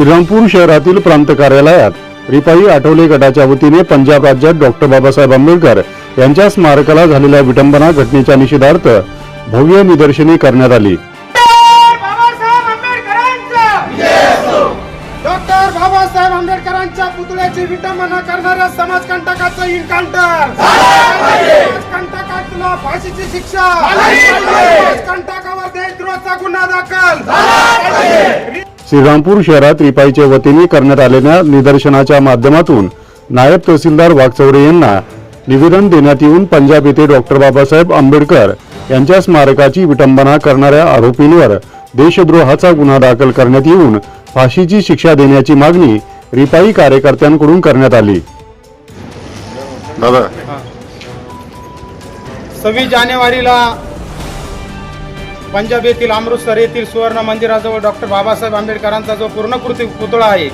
श्रीरामपूर शहरातील प्रांत कार्यालयात रिपाई आठवले गटाच्या वतीने पंजाब राज्यात डॉक्टर बाबासाहेब आंबेडकर यांच्या स्मारकाला झालेल्या विटंबना घटनेच्या निषेधार्थ भव्य निदर्शने करण्यात आली. बाबासाहेब आंबेडकरांचा डॉक्टर बाबासाहेब आंबेडकरांच्या पुतळ्याची विटंबना करणाऱ्या समाजकंटकाचं इन्काउंटर. समाजकंटकाला फाशीची शिक्षा. समाजकंटकावर देशद्रोहाचा गुन्हा दाखल. श्रीरामपूर शहरात रिपाईच्या वतीने करण्यात आलेल्या निदर्शनाच्या माध्यमातून नायब तहसीलदार वागचौरे यांना निवेदन देण्यात येऊन पंजाब येथे डॉक्टर बाबासाहेब आंबेडकर यांच्या स्मारकाची विटंबना करणाऱ्या आरोपींवर देशद्रोहाचा गुन्हा दाखल करण्यात येऊन फाशीची शिक्षा देण्याची मागणी रिपाई कार्यकर्त्यांकडून करण्यात आली. दादा. सव्वीस जानेवारीला पंजाब येथील अमृतसर येथील सुवर्ण मंदिराजवळ डॉक्टर बाबासाहेब आंबेडकरांचा जो पूर्णकृती पुतळा आहे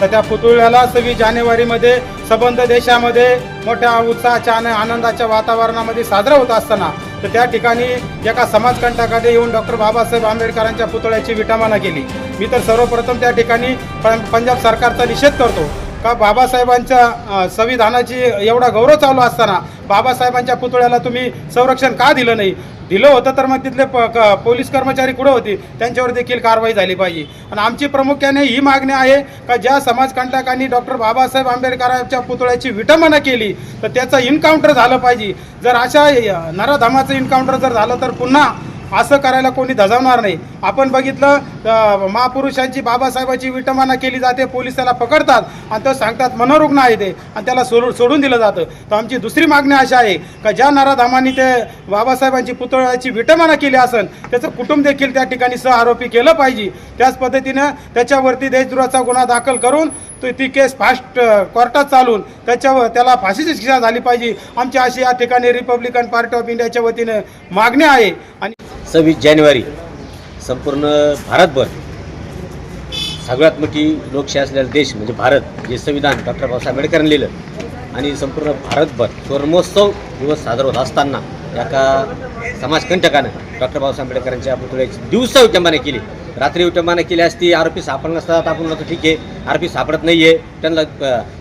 तर त्या पुतळ्याला सव्वीस जानेवारीमध्ये सबंध देशामध्ये मोठ्या उत्साहाच्या आणि आनंदाच्या वातावरणामध्ये साजरा होत असताना तर त्या ठिकाणी एका समाजकंटकाने येऊन डॉक्टर बाबासाहेब आंबेडकरांच्या पुतळ्याची विटामाना केली. मी तर सर्वप्रथम त्या ठिकाणी पंजाब सरकारचा निषेध करतो का बाबासाहेबांच्या संविधानाची एवढा गौरव चालू असताना बाबासाहेबांच्या पुतळ्याला तुम्ही संरक्षण का दिलं नाही? दिलं होतं तर मग तिथले प क- पोलीस कर्मचारी कुठं होते? त्यांच्यावर देखील कारवाई झाली पाहिजे. आणि आमची प्रामुख्याने ही मागणी आहे का ज्या समाजकंटकांनी डॉक्टर बाबासाहेब आंबेडकरांच्या पुतळ्याची विटंबना केली तर त्याचं इन्काउंटर झालं पाहिजे. जर अशा नराधामाचं इन्काउंटर जर झालं तर पुन्हा असं करायला कोणी धजावणार नाही. आपण बघितलं महापुरुषांची बाबासाहेबांची विटंबना केली जाते पोलीस त्याला पकडतात आणि तो सांगतात मनोरुग्ण आहे ते. आणि त्याला सोडून दिलं जातं. तर आमची दुसरी मागणी अशी आहे का ज्या नराधामांनी ते बाबासाहेबांची पुतळ्याची विटमाना केली असेल त्याचं कुटुंब देखील त्या ठिकाणी सह आरोपी केलं पाहिजे. त्याच पद्धतीनं त्याच्यावरती देशद्रोहाचा गुन्हा दाखल करून तो ती केस फास्ट कोर्टात चालून त्याच्यावर त्याला फाशीची शिक्षा झाली पाहिजे. आमची अशी या ठिकाणी रिपब्लिकन पार्टी ऑफ इंडियाच्या वतीनं मागणी आहे. आणि सव्वीस जानेवारी संपूर्ण भारतभर सगळ्यात मोठी लोकशाही असलेला देश म्हणजे भारत जे संविधान डॉक्टर बाबासाहेब आंबेडकरांनी लिहिलं. आणि संपूर्ण भारतभर सुवर्णमहोत्सव दिवस साजरा होत असताना एका समाजकंटकानं डॉक्टर बाबासाहेब आंबेडकरांच्या पुतळ्याची दिवसा विटंबना केली. रात्री विटंबना केली असती आरोपी सापडत नसतात आपण म्हणतो ठीक आहे. आरोपी सापडत नाही आहे त्यांना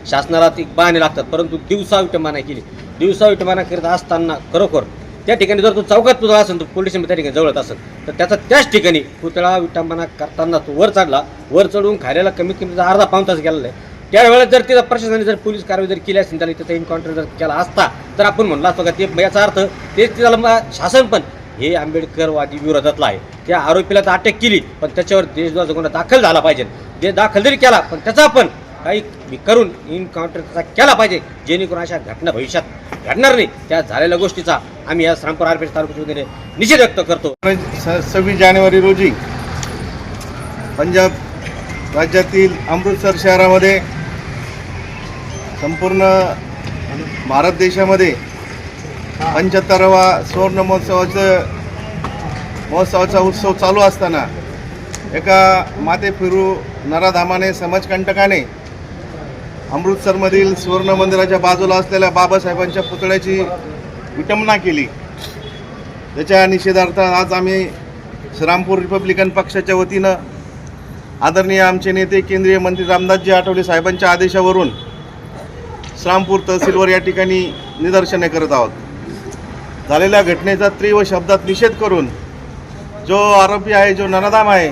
शासनाला ती बहाणे लागतात परंतु दिवसा विटंबना केली. दिवसा विटंबना करत असताना खरोखर त्या ठिकाणी जर तो चौकात पुतळा असेल तो पोलीस स्टेशन त्या ठिकाणी जवळत असेल तर त्याचा त्याच ठिकाणी पुतळा विटंबना करताना तो वर चढला. वर चढून खायला कमीत कमी अर्धा पाऊन तास गेलेला आहे. त्यावेळेला जर तिथं प्रशासनाने जर पोलीस कारवाई जर केली असेल त्याला त्याचा एन्काउंटर जर केला असता तर आपण म्हणलो असतो का ते याचा अर्थ तेच त्याला शासन पण हे आंबेडकरवादी विरोधातला आहे. त्या आरोपीला तर अटक केली पण त्याच्यावर देशद्वाचा गुन्हा दाखल झाला पाहिजे. ते दाखल जरी केला पण त्याचा आपण काही करून इन्काउंटर त्याचा केला पाहिजे जेणेकरून अशा घटना भविष्यात घडणार नाही. त्या झालेल्या गोष्टीचा आम्ही या श्रामपूर आरपीएस तालुक्याच्या वतीने निषेध व्यक्त करतो. स- सव्वीस जानेवारी रोजी पंजाब राज्यातील अमृतसर शहरामध्ये संपूर्ण भारत देशामध्ये पंच्याहत्तरावा सुवर्ण महोत्सवाचं महोत्सवाचा उत्सव चालू असताना एका माते फिरू नराधामाने समाजकंटकाने अमृतसरमधील सुवर्ण मंदिराच्या बाजूला असलेल्या बाबासाहेबांच्या पुतळ्याची विटंबना केली. त्याच्या निषेधार्थ आज आम्ही श्रामपूर रिपब्लिकन पक्षाच्या वतीनं आदरणीय आमचे नेते केंद्रीय मंत्री रामदासजी आठवले साहेबांच्या आदेशावरून श्रामपूर तहसीलवर या ठिकाणी निदर्शने करत आहोत. झालेल्या घटनेचा तीव्र शब्दात निषेध करून जो आरोपी आहे जो नराधाम आहे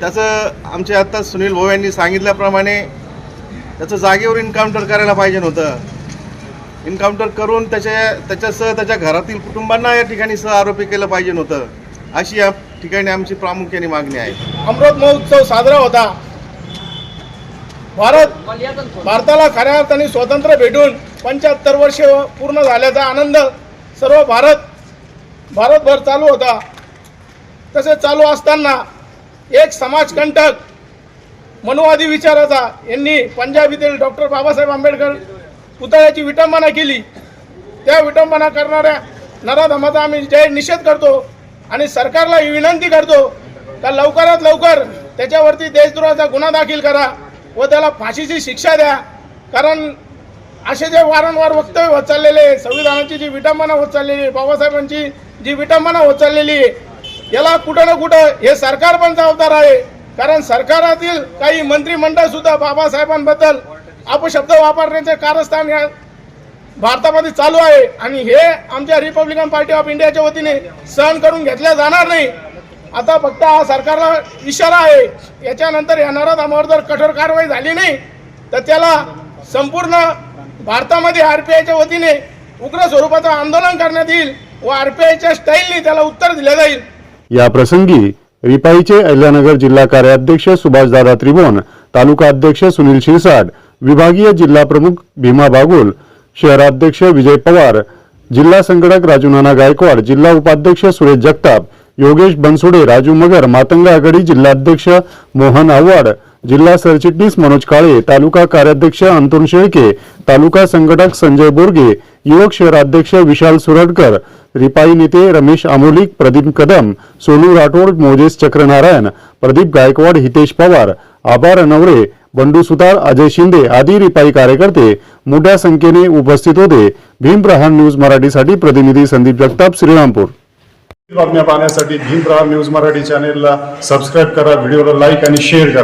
त्याचं आमचे आत्ता सुनील भाऊ यांनी सांगितल्याप्रमाणे त्याचं जागेवर इन्काउंटर करायला पाहिजे नव्हतं. इन्काउंटर करून त्याच्या त्याच्यासह त्याच्या घरातील कुटुंबांना या ठिकाणी सह आरोपी केलं पाहिजे नव्हतं अशी या ठिकाणी आमची प्रामुख्याने मागणी आहे. अमृत महोत्सव साजरा होता. भारत भारताला खऱ्या अर्थाने स्वातंत्र्य भेटून पंच्याहत्तर वर्ष पूर्ण झाल्याचा आनंद सर्व भारत भारतभर चालू होता. तसे चालू असताना एक समाजकंटक मनुवादी विचाराचा यांनी पंजाब येथील डॉक्टर बाबासाहेब आंबेडकर पुतळ्याची विटंबना केली. त्या विटंबना करणाऱ्या नराधमाचा आम्ही जाहीर निषेध करतो आणि सरकारला ही विनंती करतो का लवकरात लवकर त्याच्यावरती देशद्रोहाचा गुन्हा दाखल करा. व त्याला फाशीची शिक्षा द्या. कारण असे जे वारंवार वक्तव्य होत चाललेले संविधानाची जी विटंबना होत चाललेली आहे बाबासाहेबांची जी विटंबना होत चाललेली आहे याला कुठं ना कुठं हे सरकार पण जबाबदार आहे. कारण सरकारातील काही मंत्रिमंडळ सुद्धा बाबासाहेबांबद्दल अपशब्द वापरण्याचे कारस्थान या भारतामध्ये चालू आहे. आणि हे आमच्या रिपब्लिकन पार्टी ऑफ इंडियाच्या वतीने सहन करून घेतल्या जाणार नाही. आता फक्त हा सरकारला इशारा आहे. याच्यानंतर येणाऱ्या दामावर जर कठोर कारवाई झाली नाही तर त्याला संपूर्ण भारतामध्ये आरपीआयच्या वतीने उग्र स्वरूपाचं आंदोलन करण्यात येईल व आरपीआयच्या स्टाईलने त्याला उत्तर दिलं जाईल. या प्रसंगी रिपाईचे अहिल्यानगर जिल्हा कार्याध्यक्ष सुभाषदादा त्रिभुवन तालुका अध्यक्ष सुनील शिरसाट विभागीय जिल्हा प्रमुख भीमा बागुल शहराध्यक्ष विजय पवार जिल्हा संघटक राजू नाना गायकवाड जिल्हा उपाध्यक्ष सुरेश जगताप योगेश बनसोडे राजू मगर मातंग आघाडी जिल्हाध्यक्ष मोहन आव्हाड जिल्हा सरचिटणीस मनोज काळे तालुका कार्याध्यक्ष अंतुन शेळके तालुका संघटक संजय बोरगे युवक शहराध्यक्ष विशाल सुरडकर रिपाई नेते रमेश आमोलिक प्रदीप कदम सोनू राठोड मोजेस चक्रनारायण प्रदीप गायकवाड हितेश पवार आभार नवरे बंडू सुतार अजय शिंदे आदी रिपाई कार्यकर्ते मोठ्या संख्येने उपस्थित होते. भीमप्रहार न्यूज मराठीसाठी प्रतिनिधी संदीप जगताप श्रीरामपूर. बातम्या पाहण्यासाठी भीम न्यूज मराठी चॅनेलला सबस्क्राईब करा व्हिडिओला लाईक आणि शेअर करा.